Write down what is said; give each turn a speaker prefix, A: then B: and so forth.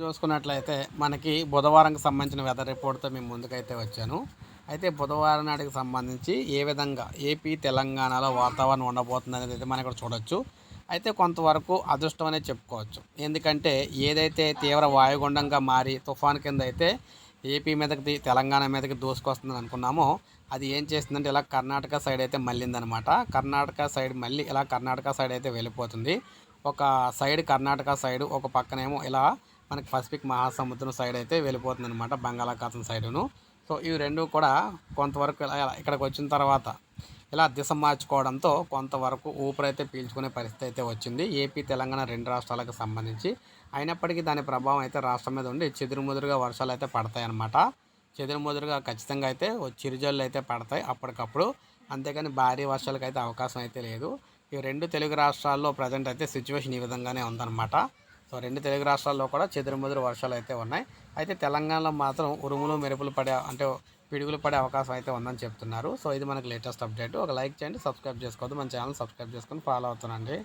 A: చూసుకున్నట్లయితే మనకి బుధవారంకి సంబంధించిన వెదర్ రిపోర్ట్తో మేము ముందుకైతే వచ్చాను. అయితే బుధవారం నాటికి సంబంధించి ఏ విధంగా ఏపీ తెలంగాణలో వాతావరణం ఉండబోతుంది అనేది అయితే మనం ఇక్కడ చూడొచ్చు. అయితే కొంతవరకు అదృష్టం అనేది చెప్పుకోవచ్చు. ఎందుకంటే ఏదైతే తీవ్ర వాయుగుండంగా మారి తుఫాన్ కింద అయితే ఏపీ మీదకి తెలంగాణ మీదకి దూసుకొస్తుందని అనుకున్నామో అది ఏం చేస్తుందంటే ఇలా కర్ణాటక సైడ్ అయితే మళ్ళిందనమాట. కర్ణాటక సైడ్ మళ్ళీ ఇలా కర్ణాటక సైడ్ అయితే వెళ్ళిపోతుంది. ఒక సైడ్ కర్ణాటక సైడ్ ఒక పక్కనేమో ఇలా మనకి పసిఫిక్ మహాసముద్రం సైడ్ అయితే వెళ్ళిపోతుంది అనమాట బంగాళాఖాతం సైడును. సో ఇవి రెండు కూడా కొంతవరకు ఇలా ఇక్కడికి వచ్చిన తర్వాత ఇలా దిశ మార్చుకోవడంతో కొంతవరకు ఊపిరైతే పీల్చుకునే పరిస్థితి అయితే వచ్చింది. ఏపీ తెలంగాణ రెండు రాష్ట్రాలకు సంబంధించి అయినప్పటికీ దాని ప్రభావం అయితే రాష్ట్రం మీద ఉండి చెదురుముదురుగా వర్షాలు అయితే పడతాయన్నమాట. చెదురుముదురుగా ఖచ్చితంగా అయితే చిరుజల్లు అయితే పడతాయి అప్పటికప్పుడు. అంతేకాని భారీ వర్షాలకు అయితే అవకాశం అయితే లేదు. ఈ రెండు తెలుగు రాష్ట్రాల్లో ప్రజెంట్ అయితే సిచ్యువేషన్ ఈ విధంగానే ఉందన్నమాట. సో రెండు తెలుగు రాష్ట్రాల్లో కూడా చెదురుముదురు వర్షాలు అయితే ఉన్నాయి. అయితే తెలంగాణలో మాత్రం ఉరుములు మెరుపులు పడే అంటే పిడుగులు పడే అవకాశం అయితే ఉందని చెప్తున్నారు. సో ఇది మనకి లేటెస్ట్ అప్డేట్ ఒక లైక్ చేయండి సబ్స్క్రైబ్ చేసుకోవద్దు. మన ఛానల్ సబ్స్క్రైబ్ చేసుకొని ఫాలో అవుతానండి